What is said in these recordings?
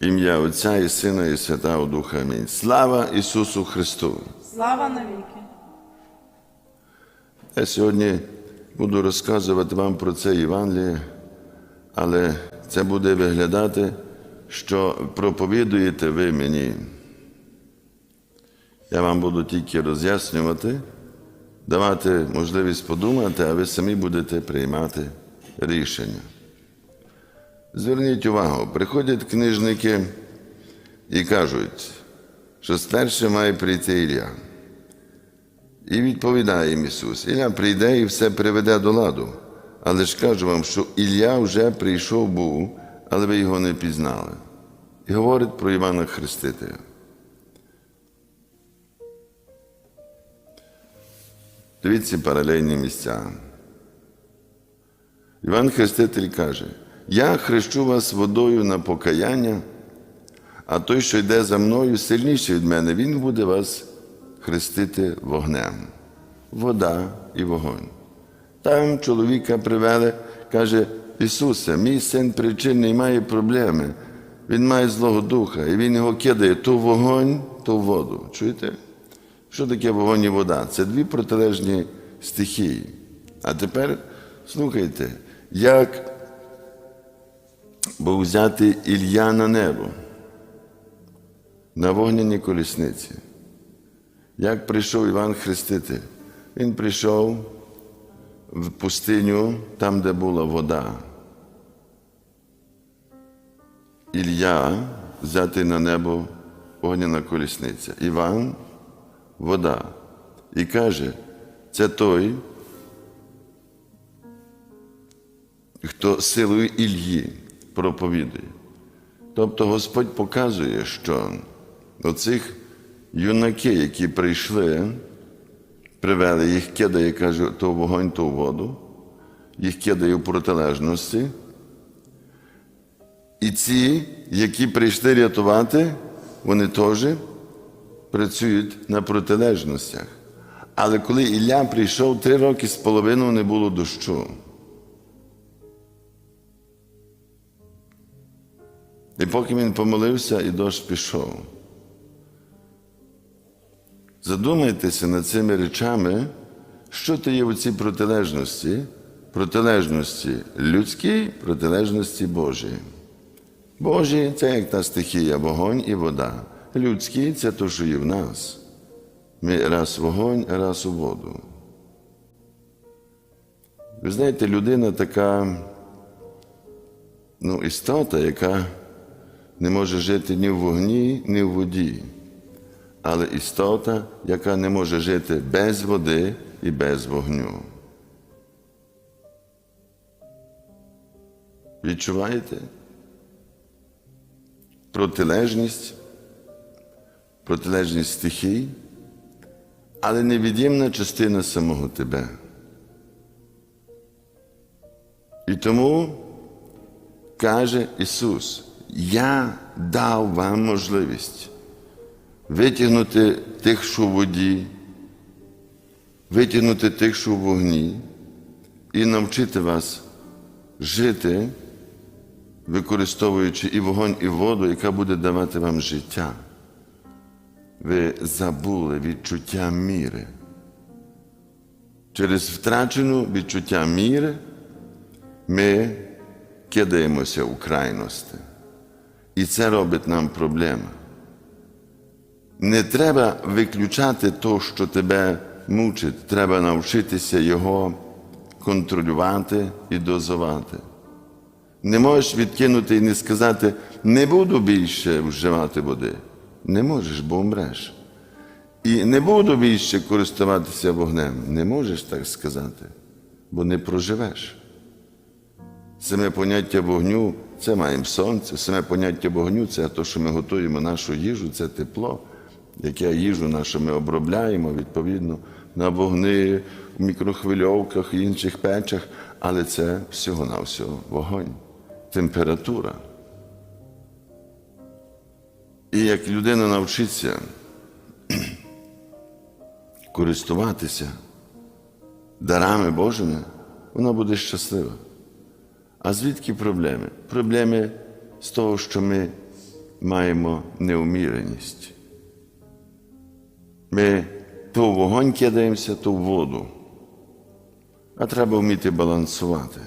Ім'я Отця і Сина, і Святого Духа. Амінь. Слава Ісусу Христу! Слава навіки! Я сьогодні буду розказувати вам про це Євангеліє, але це буде виглядати, що проповідуєте ви мені. Я вам буду тільки роз'яснювати, давати можливість подумати, а ви самі будете приймати рішення. Зверніть увагу, приходять книжники і кажуть, що спершу має прийти Ілля. І відповідає їм Ісус: Ілля прийде і все приведе до ладу. Але ж кажу вам, що Ілля вже прийшов був, але ви його не пізнали. І говорить про Івана Хрестителя. Дивіться паралельні місця. Іван Хреститель каже: Я хрещу вас водою на покаяння, а той, що йде за мною, сильніший від мене, він буде вас хрестити вогнем. Вода і вогонь. Там чоловіка привели, каже, Ісусе, мій син причинний має проблеми. Він має Злого Духа, і він його кидає то в вогонь, то в воду. Чуєте? Що таке вогонь і вода? Це дві протилежні стихії. А тепер слухайте, як був взяти Ілля на небо, на вогняній колісниці. Як прийшов Іван Хреститель? Він прийшов в пустиню, там, де була вода. Ілля взяти на небо вогняна колісниця. Іван вода. І каже, це той, хто силою Ільї проповідує. Тобто Господь показує, що оцих юнаки, які прийшли, привели, їх кидає, каже, то в вогонь, то в воду, їх кидає в протилежності. І ці, які прийшли рятувати, вони теж працюють на протилежностях. Але коли Ілля прийшов, три роки з половиною не було дощу. І поки він помолився, і дощ пішов. Задумайтеся над цими речами, що то є у цій протилежності, протилежності людській, протилежності Божій. Божі це як та стихія, вогонь і вода. Людський це то, що є в нас. Ми раз вогонь, раз у воду. Ви знаєте, людина така ну, істота, яка не може жити ні в вогні, ні в воді, але істота, яка не може жити без води і без вогню. Відчуваєте? Протилежність, протилежність стихій, але невід'ємна частина самого тебе. І тому каже Ісус, я дав вам можливість витягнути тих, що в воді, витягнути тих, що в вогні, і навчити вас жити, використовуючи і вогонь, і воду, яка буде давати вам життя. Ви забули відчуття міри. Через втрачену відчуття міри ми кидаємося у крайності. І це робить нам проблему. Не треба виключати то, що тебе мучить, треба навчитися його контролювати і дозувати. Не можеш відкинути і не сказати, не буду більше вживати води. Не можеш, бо умреш. І не буду більше користуватися вогнем. Не можеш так сказати, бо не проживеш. Саме поняття вогню це маємо сонце, саме поняття вогню це те, що ми готуємо нашу їжу, це тепло, яке їжу нашу ми обробляємо відповідно на вогни, в мікрохвильовках і інших печах, але це всього-навсього вогонь, температура. І як людина навчиться користуватися дарами Божими, вона буде щаслива. А звідки проблеми? Проблеми з того, що ми маємо неуміреність. Ми то в вогонь кидаємося, то в воду. А треба вміти балансувати.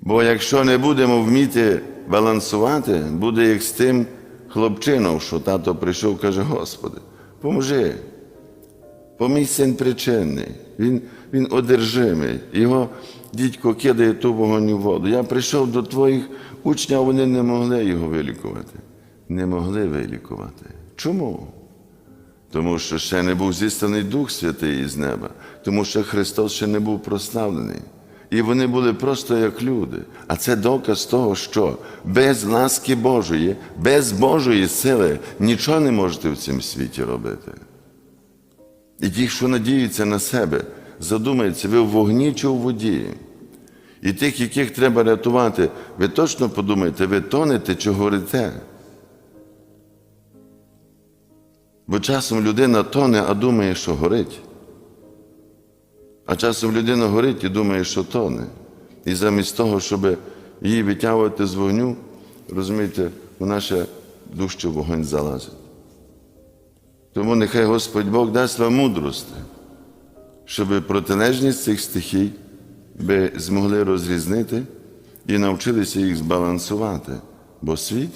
Бо якщо не будемо вміти балансувати, буде як з тим хлопчином, що тато прийшов, каже: Господи, поможи. Бо мій син причинний, він, він одержимий. Його дідько кидає ту вогонь воду. Я прийшов до твоїх учнів, а вони не могли його вилікувати. Не могли вилікувати. Чому? Тому що ще не був зістаний Дух Святий із неба, тому що Христос ще не був прославлений. І вони були просто як люди. А це доказ того, що без ласки Божої, без Божої сили нічого не можете в цьому світі робити. І ті, що надіються на себе, задумаються, ви в вогні чи у воді. І тих, яких треба рятувати, ви точно подумайте, ви тонете чи горите. Бо часом людина тоне, а думає, що горить. А часом людина горить і думає, що тоне. І замість того, щоб її витягувати з вогню, розумієте, вона ще дужче вогонь залазить. Тому нехай Господь Бог дасть вам мудрости, щоб протилежність цих стихій ви змогли розрізнити і навчилися їх збалансувати. Бо світ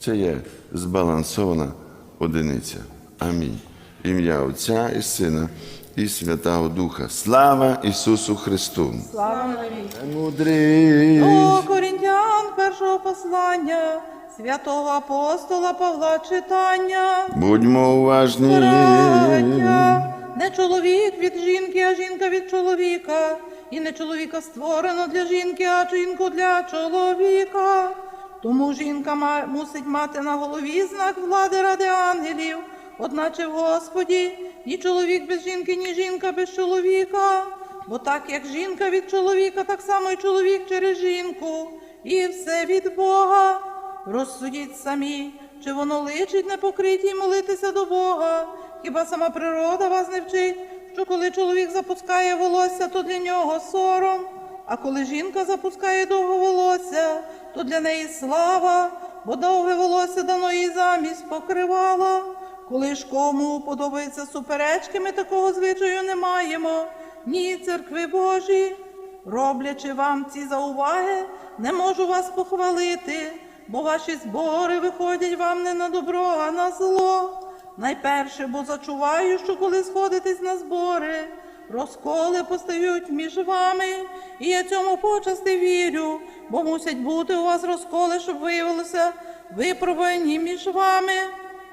це є збалансована одиниця. Амінь. Ім'я Отця і Сина і Святого Духа. Слава Ісусу Христу! Слава. Мудрий! До Корінтян першого послання святого апостола Павла читання. Будьмо уважні. Браття, чоловік від жінки, а жінка від чоловіка. І не чоловіка створено для жінки, а жінку для чоловіка. Тому жінка мусить мати на голові знак влади ради ангелів, одначе в Господі ні чоловік без жінки, ні жінка без чоловіка. Бо так як жінка від чоловіка, так само й чоловік через жінку. І все від Бога. Розсудіть самі, чи воно личить непокритій молитися до Бога. Хіба сама природа вас не вчить, що коли чоловік запускає волосся, то для нього сором, а коли жінка запускає довго волосся, то для неї слава, бо довге волосся дано їй замість покривала. Коли ж кому подобаються суперечки, ми такого звичаю не маємо. Ні, церкви Божі. Роблячи вам ці зауваги, не можу вас похвалити, бо ваші збори виходять вам не на добро, а на зло. Найперше, бо зачуваю, що коли сходитесь на збори, розколи постають між вами, і я цьому почасти вірю, бо мусять бути у вас розколи, щоб виявилося випробувані між вами.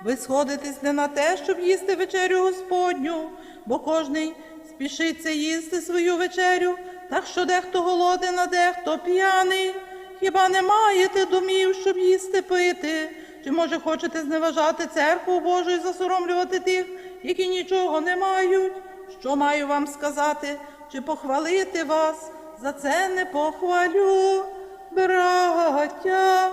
Ви сходитесь не на те, щоб їсти вечерю Господню, бо кожний спішиться їсти свою вечерю, так що дехто голоден, а дехто п'яний. Хіба не маєте домів, щоб їсти пити? Чи може хочете зневажати церкву Божу і засоромлювати тих, які нічого не мають? Що маю вам сказати, чи похвалити вас? За це не похвалю, браття.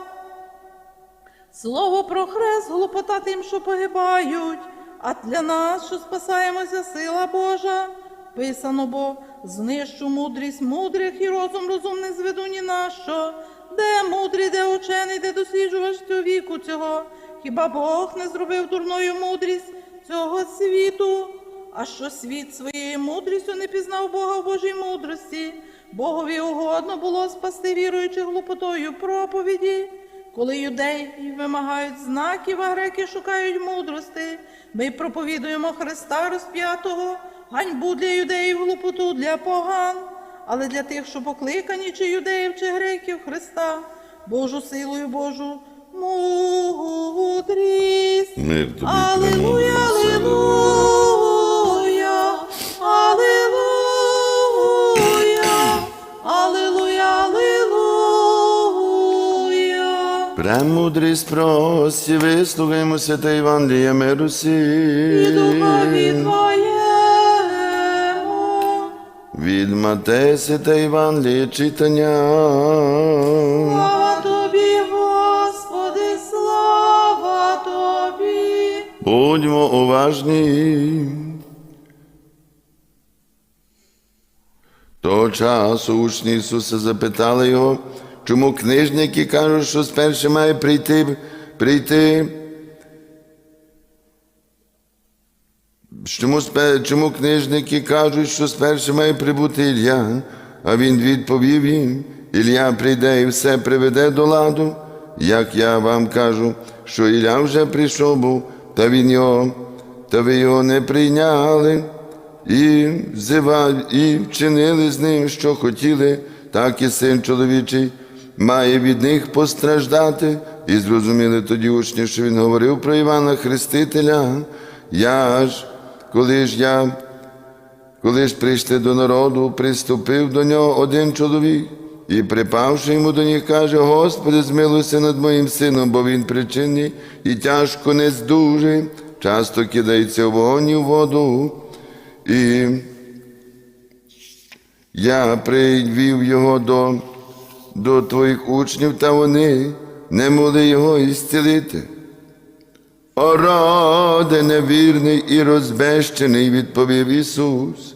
Слово про хрест глупота тим, що погибають, а для нас, що спасаємося, сила Божа. Писано, бо знищу мудрість мудрих і розум розумних зведу ні на що. Де мудрий, де учений, де досліджувач цього віку цього? Хіба Бог не зробив дурною мудрість цього світу? А що світ своєю мудрістю не пізнав Бога в Божій мудрості? Богові угодно було спасти віруючих глупотою проповіді. Коли юдеї вимагають знаків, а греки шукають мудрости, ми проповідуємо Христа розп'ятого, ганьбу для юдеїв, глупоту для поган, але для тих, що покликані, чи юдеїв, чи греків Христа, Божу силою Божу мудрість. Мир тобі Аллилуйя, аллилуйя, аллилуйя, аллилуйя, аллилуйя. Премудрість прості, вислухаймо святе Євангеліє миру І всі. духові Твоєму. Від Матея святе Євангеліє читання. Слава Тобі, Господи, слава Тобі. Будьмо уважні. Того часу учні Ісуса запитали його, чому книжники кажуть, що спершу має прийти прийти. Чому, чому книжники кажуть, що спершу має прибути Ілля, а він відповів їм, Ілля прийде і все приведе до ладу, як я вам кажу, що Ілля вже прийшов був, та він його, та ви його не прийняли, і взивав, і вчинили з ним, що хотіли, так і син чоловічий має від них постраждати. І зрозуміли тоді учні, що він говорив про Івана Хрестителя. Я ж, коли ж я, коли ж прийшли до народу, приступив до нього один чоловік, і припавши йому до них, каже: Господи, змилуйся над моїм сином, бо він причинний і тяжко не здужий, часто кидається в вогонь і в воду. І я привів його до, до твоїх учнів, та вони не могли його ісцілити. Ороде невірний і розбещений, відповів Ісус,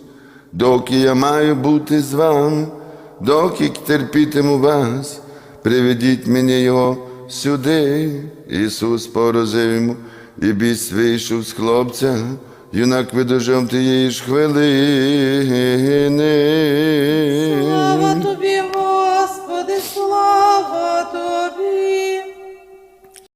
доки я маю бути з вами, доки терпітиму вас, приведіть мені Його сюди. Ісус порозив йому, і біс вийшов з хлопця, юнак видужав тієї ж хвилини. Слава тобі,